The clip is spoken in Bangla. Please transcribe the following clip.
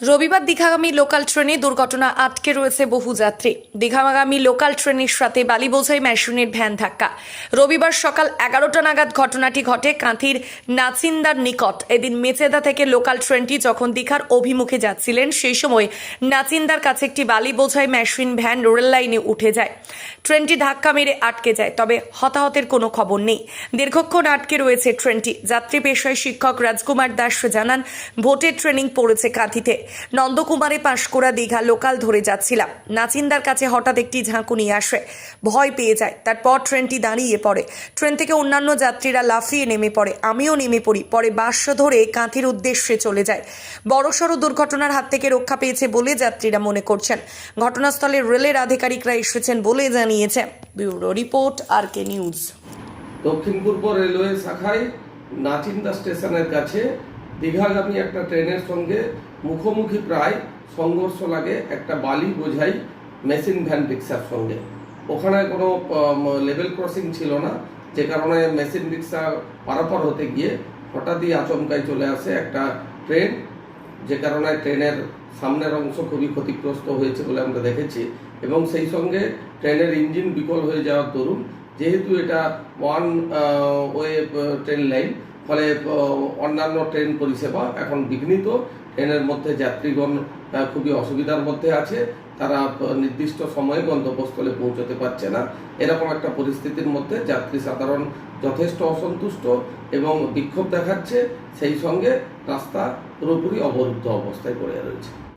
রবিবার দীঘাগামী লোকাল ট্রেনে দুর্ঘটনা আটকে রয়েছে বহু যাত্রী। দীঘাগামী লোকাল ট্রেনের সাথে বালিবোঝাই মেশিনের ভ্যান ধাক্কা। রবিবার সকাল এগারোটা নাগাদ ঘটনাটি ঘটে কাঁথির নাচিন্দার নিকট। এদিন মেচেদা থেকে লোকাল ট্রেনটি যখন দীঘার অভিমুখে যাচ্ছিলেন, সেই সময় নাচিন্দার কাছে একটি বালি বোঝাই মেশিন ভ্যান রেল লাইনে উঠে যায়। ট্রেনটি ধাক্কা মেরে আটকে যায়, তবে হতাহতের কোনো খবর নেই। দীর্ঘক্ষণ আটকে রয়েছে ট্রেনটি। যাত্রী পেশায় শিক্ষক রাজকুমার দাস জানান ভোটের ট্রেনিং পড়েছে কাঁথিতে। নন্দকুমারে পাঁশকুড়া দীঘা লোকাল ধরে যাচ্ছিলাম। নাচিন্দার কাছে হঠাৎ একটি ঝাঁকুনি আসে। ভয় পেয়ে যায়। তারপর ট্রেনটি দাঁড়িয়ে পড়ে। ট্রেন থেকে অন্যান্য যাত্রীরা লাফিয়ে নেমে পড়ে। আমিও নেমে পড়ি। পরে বাস ধরে কাঁথির উদ্দেশ্যে চলে যায়। বড়সড় দুর্ঘটনার হাত থেকে রক্ষা পেয়েছে বলে যাত্রীরা মনে করছেন। ঘটনাস্থলে রেলের আধিকারিকরা এসেছেন বলে জানিয়েছে। Bureau report R K news. দক্ষিণ পূর্ব রেলওয়ে শাখায় নাচিন্দা স্টেশনের কাছে দীঘাগামী একটা ট্রেনের সঙ্গে মুখোমুখি প্রায় সংঘর্ষ লাগে, একটা বালি বোঝাই মেশিন ভ্যান রিক্সার সঙ্গে। ওখানে কোনো লেভেল ক্রসিং ছিল না, যে কারণে মেশিন রিক্সা পারাপার হতে গিয়ে হঠাৎই আচমকায় চলে আসে একটা ট্রেন, যে কারণে ট্রেনের সামনের অংশ খুবই ক্ষতিগ্রস্ত হয়েছে বলে আমরা দেখেছি। এবং সেই সঙ্গে ট্রেনের ইঞ্জিন বিকল হয়ে যাওয়ার দরুন, যেহেতু এটা ওয়ান ওয়ে ট্রেন লাইন ফলে অন্যান্য ট্রেন পরিষেবা এখন বিঘ্নিত। ট্রেনের মধ্যে যাত্রীগণ খুবই অসুবিধার মধ্যে আছে। তারা নির্দিষ্ট সময়ে গন্তব্যস্থলে পৌঁছতে পারছে না। এরকম একটা পরিস্থিতির মধ্যে যাত্রী সাধারণ যথেষ্ট অসন্তুষ্ট এবং বিক্ষোভ দেখাচ্ছে। সেই সঙ্গে রাস্তা পুরোপুরি অবরুদ্ধ অবস্থায় পড়ে রয়েছে।